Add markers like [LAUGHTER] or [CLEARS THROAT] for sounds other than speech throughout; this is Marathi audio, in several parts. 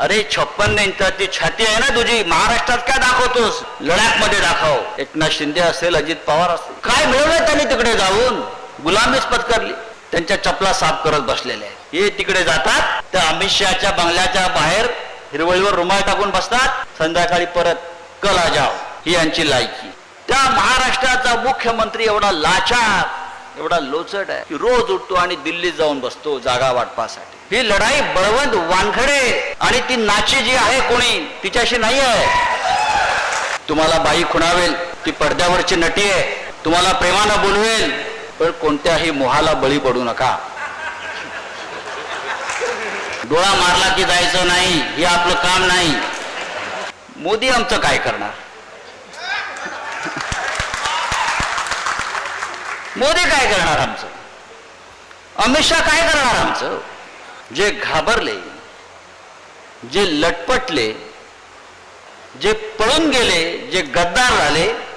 अरे छप्पन इंचाची छाती आहे ना तुझी? महाराष्ट्रात काय दाखवतोस? लडाखमध्ये दाखव. एकनाथ शिंदे असेल अजित पवार असेल. काय मिळवलं त्यांनी तिकडे जाऊन? गुलामीच पत्करली. त्यांच्या चपला साफ करत बसलेले आहेत. हे तिकडे जातात. त्या अमित शहाच्या बंगल्याच्या बाहेर हिरवळीवर रुमाल टाकून बसतात. संध्याकाळी परत कला जाव ही यांची लायकी. त्या महाराष्ट्राचा मुख्यमंत्री एवढा लाचार एवढा लोचट आहे की रोज उठतो आणि दिल्लीत जाऊन बसतो जागा वाटपासाठी. ही लढाई बळवंत वानखडे आणि ती नाची जी आहे कोणी तिच्याशी नाही आहे तुम्हाला बाई खुणावेल ती पडद्यावरची नटी आहे. तुम्हाला प्रेमानं बोलवेल पण कोणत्याही मोहाला बळी पडू नका. डोळा मारला की जायचं नाही हे आपलं काम नाही. मोदी आमचं काय करणार? मोदी काय करणार आमचं? अमित शाह काय करणार आमचं? जे घाबरले जे लटपटले जे पळून गेले जे गद्दार झाले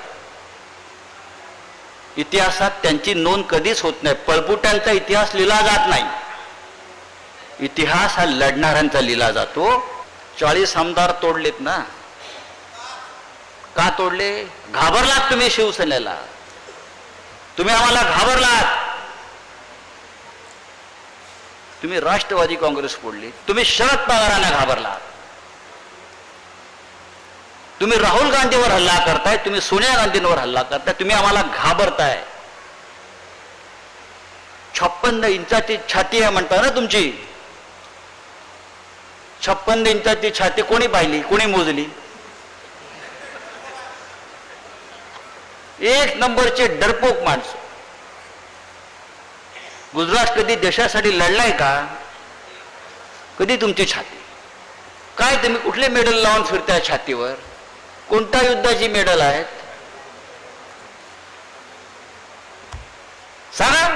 इतिहासात त्यांची नोंद कधीच होत नाही. पळपुट्यांचा इतिहास लिहिला जात नाही. इतिहास हा लढणाऱ्यांचा लिहिला जातो. चाळीस आमदार तोडलेत ना. का तोडले? घाबरलात तुम्ही शिवसेनेला. तुम्ही आम्हाला घाबरलात. तुम्ही राष्ट्रवादी काँग्रेस फोडली तुम्ही शरद पवारांना घाबरला. तुम्ही राहुल गांधीवर हल्ला करताय तुम्ही सोनिया गांधींवर हल्ला करताय तुम्ही आम्हाला घाबरताय. छप्पन्न इंचाची छाती आहे म्हणता ना तुमची. छप्पन्न इंचाची छाती कोणी पाहिली कोणी मोजली? एक नंबरचे डरपोक माणसं. गुजरात कधी देशासाठी लढलाय का? कधी तुमची छाती? काय तुम्ही कुठले मेडल लावून फिरताय छातीवर? कोणत्या युद्धाची मेडल आहेत? सांगा.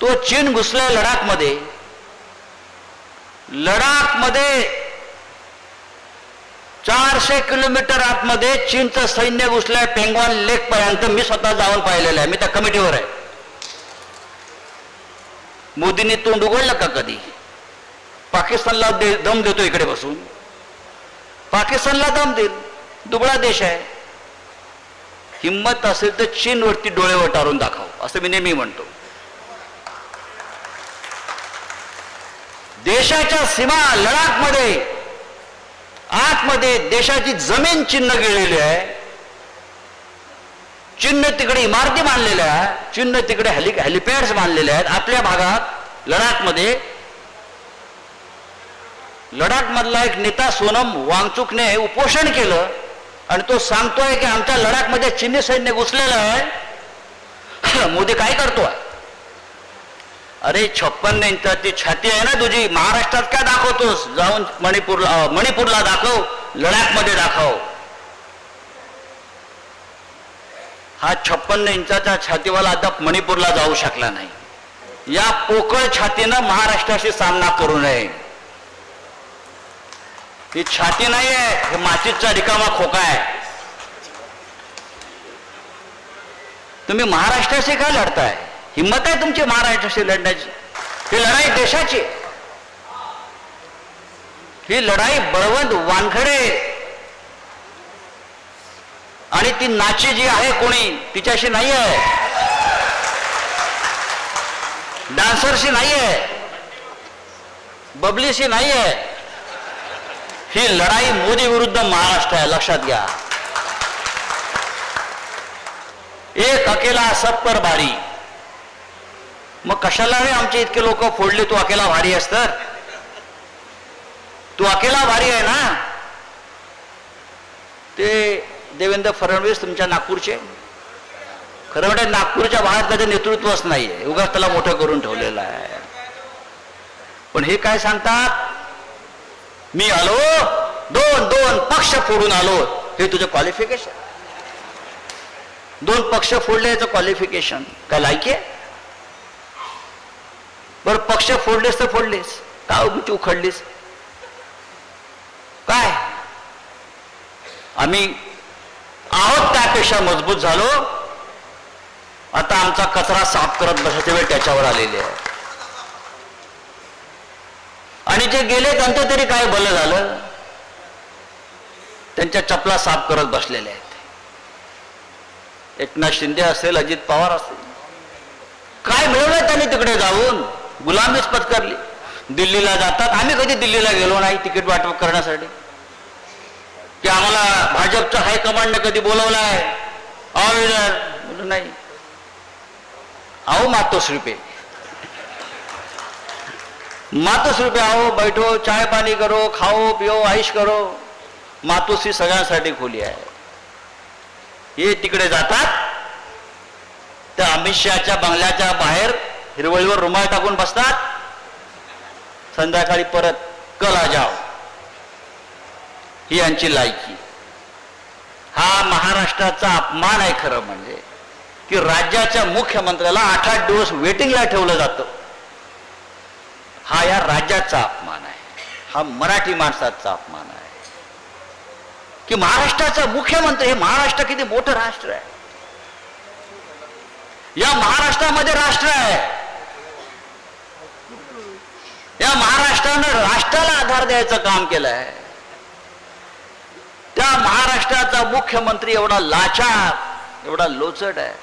तो चीन घुसलाय लडाखमध्ये. लडाखमध्ये चारशे किलोमीटर आतमध्ये चीनचं सैन्य घुसलंय पेंगॉन लेक पर्यंत मी स्वतः जाऊन पाहिलेलं आहे. मी त्या कमिटीवर आहे. मोदींनी तोंड उघडलं का कधी? पाकिस्तानला दे दम देतो इकडे बसून. पाकिस्तानला दम देईल दुबळा देश आहे. हिंमत असेल तर चीनवरती डोळे वटारून दाखव. असं मी नेहमी म्हणतो. देशाच्या सीमा लडाखमध्ये आतमध्ये देशाची जमीन चिन्ह गेलेली आहे. चिन्ह तिकडे इमारती बांधलेल्या आहे चिन्ह तिकडे हॅली हेलिपॅड्स बांधलेले आहेत. आपल्या भागात लडाखमध्ये लडाखमधला एक नेता सोनम वांगचुकने उपोषण केलं आणि तो सांगतोय की आमच्या लडाखमध्ये चिन्ह सैन्य घुसलेलं आहे. [CLEARS THROAT] मोदी काय करतोय? अरे छप्पन इंचाची छाती आहे ना तुझी. महाराष्ट्रात काय दाखवतोस? जाऊन मणिपूरला मणिपूरला दाखव. लडाखमध्ये दाखव. हा छप्पन्न इंचाचा छातीवाला अद्याप मणिपूरला जाऊ शकला नाही. या पोकळ छातीनं महाराष्ट्राशी सामना करू नये. ही छाती नाही आहे हे माचीचा रिकामा खोका आहे. तुम्ही महाराष्ट्राशी काय लढताय? हिंमत आहे तुमची महाराष्ट्राशी लढण्याची? ही लढाई देशाची. ही लढाई बळवंत वानखडे आणि ती नाची जी आहे कोणी तिच्याशी नाही आहे डान्सरशी नाही आहे बबलीशी नाही आहे ही लढाई मोदी विरुद्ध महाराष्ट्र आहे लक्षात घ्या. एक अकेला सब पर भारी. मग कशाला रे आमचे इतके लोक फोडले तू अकेला भारी आहेस तर? तू अकेला भारी आहे ना? ते देवेंद्र फडणवीस तुमच्या नागपूरचे? खरं म्हणजे नागपूरच्या बाहेर त्याचं नेतृत्वच नाहीये. उगाच त्याला मोठं करून ठेवलेलं आहे. पण हे काय सांगतात? मी आलो दोन दोन पक्ष फोडून आलो. हे तुझं क्वालिफिकेशन दोन पक्ष फोडले याचं क्वालिफिकेशन काय लायकी आहे? बरं पक्ष फोडलेस तर फोडलेस. का उगीच उखडलीस? काय? आम्ही आहोत त्यापेक्षा मजबूत झालो. आता आमचा कचरा साफ करत बसायची वेळ त्याच्यावर आलेली आहे. आणि जे गेले त्यांचं तरी काय भलं झालं? त्यांच्या चपला साफ करत बसलेले आहेत. एकनाथ शिंदे असेल अजित पवार असेल. काय मिळवलं त्यांनी तिकडे जाऊन? गुलामीच पत्करली. दिल्लीला जातात. आम्ही कधी दिल्लीला गेलो नाही तिकीट वाटप करण्यासाठी? की आम्हाला भाजपचं हायकमांडने कधी बोलवलं आहे अहो नाही. आओ मातोश्री पे मातोश्री पे आओ बैठो चाय पाणी करो खाओ पिओ आईश करो. मातोश्री सगळ्यांसाठी खोली आहे. हे तिकडे जातात. त्या अमित शहाच्या बंगल्याच्या बाहेर हिरवळीवर रुमाल टाकून बसतात. संध्याकाळी परत कला जाव ही यांची लायकी. हा महाराष्ट्राचा अपमान आहे खरं म्हणजे की राज्याच्या मुख्यमंत्र्याला आठ आठ दिवस वेटिंगला ठेवलं जातं. हा या राज्याचा अपमान आहे. हा मराठी माणसाचा अपमान आहे. की महाराष्ट्राचा मुख्यमंत्री हे महाराष्ट्र किती मोठं राष्ट्र आहे? या महाराष्ट्रामध्ये राष्ट्र आहे. या महाराष्ट्रानं राष्ट्राला आधार द्यायचं काम केलं आहे महाराष्ट्राचा मुख्यमंत्री एवढा लाचार एवढा लोचट आहे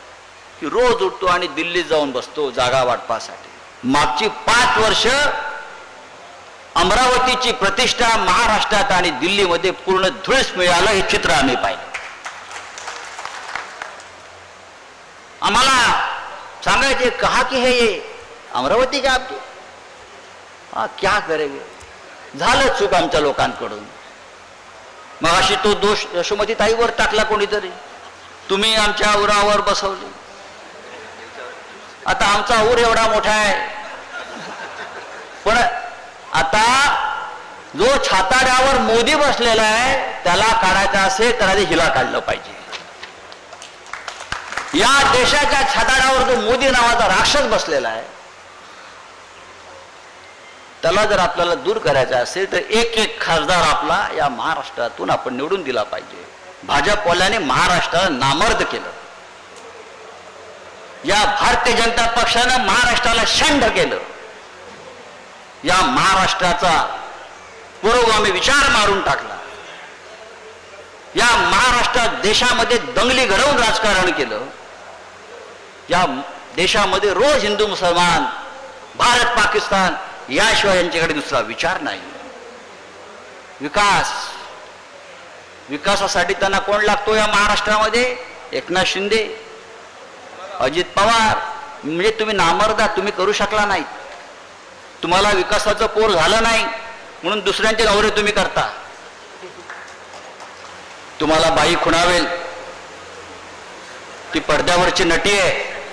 की रोज उठतो आणि दिल्लीत जाऊन बसतो जागा वाटपासाठी. मागची पाच वर्ष अमरावतीची प्रतिष्ठा महाराष्ट्रात आणि दिल्लीमध्ये पूर्ण धुळीस मिळालं हे चित्र आम्ही पाहिलं. आम्हाला सांगायचे कहा की हे अमरावती का हा क्या करेगे? झालं चूक आमच्या लोकांकडून. मग अशी तो दोष यशोमती ताईवर टाकला कोणीतरी. तुम्ही आमच्या उरावर बसवले. आता आमचा ऊर एवढा मोठा आहे. पण आता जो छाताड्यावर मोदी बसलेला आहे त्याला काढायचा असेल तर आधी हिला काढलं पाहिजे. या देशाच्या छाताड्यावर जो मोदी नावाचा राक्षस बसलेला आहे त्याला जर आपल्याला दूर करायचं असेल तर एक एक खासदार आपला या महाराष्ट्रातून आपण निवडून दिला पाहिजे. भाजपवाल्याने महाराष्ट्राला नामर्द केलं. या भारतीय जनता पक्षानं महाराष्ट्राला शंड केलं. या महाराष्ट्राचा पुरोगामी विचार मारून टाकला. या महाराष्ट्रात देशामध्ये दंगली घडवून राजकारण केलं. या देशामध्ये रोज हिंदू मुसलमान भारत पाकिस्तान याशिवाय यांच्याकडे दुसरा विचार नाही. विकास. विकासासाठी त्यांना कोण लागतो या महाराष्ट्रामध्ये? एकनाथ शिंदे अजित पवार. म्हणजे तुम्ही नामर्दा तुम्ही करू शकला नाही. तुम्हाला विकासाचं पोर झालं नाही म्हणून दुसऱ्यांचे नवरे तुम्ही करता. तुम्हाला बाई खुणावेल. ती पडद्यावरची नटी आहे.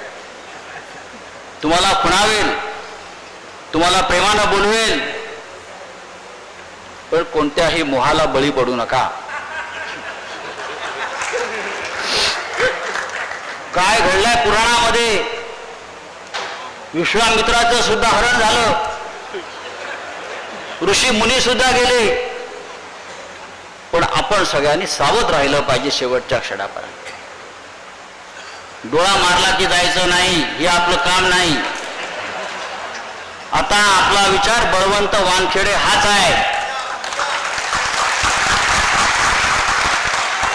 तुम्हाला खुणावेल. तुम्हाला प्रेमानं बोलवेल पण कोणत्याही मोहाला बळी पडू नका. काय घडलंय पुराणामध्ये? विश्वामित्राचं सुद्धा हरण झालं. ऋषी मुनी सुद्धा गेले. पण आपण सगळ्यांनी सावध राहिलं पाहिजे शेवटच्या क्षणापर्यंत. डोळा मारला की जायचं नाही हे आपलं काम नाही. आता आपला विचार बळवंत वानखेडे हाच आहे.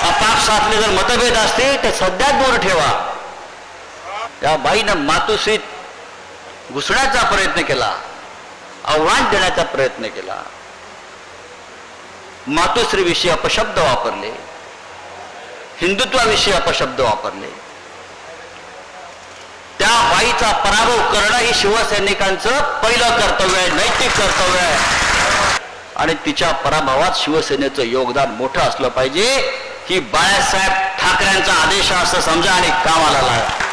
आपापसातले जर मतभेद असतील ते सध्या दूर ठेवा. त्या बाईनं मातुसीत घुसण्याचा प्रयत्न केला. आव्हान देण्याचा प्रयत्न केला. मातोश्रीविषयी अपशब्द वापरले. हिंदुत्वाविषयी अपशब्द वापरले. त्या बाईचा पराभव करणं हे शिवसैनिकांचं पहिलं कर्तव्य आहे नैतिक कर्तव्य आहे. आणि तिच्या पराभवात शिवसेनेचं योगदान मोठं असलं पाहिजे. ही बाळासाहेब ठाकरेंचा आदेश असं समजा आणि कामाला लागा.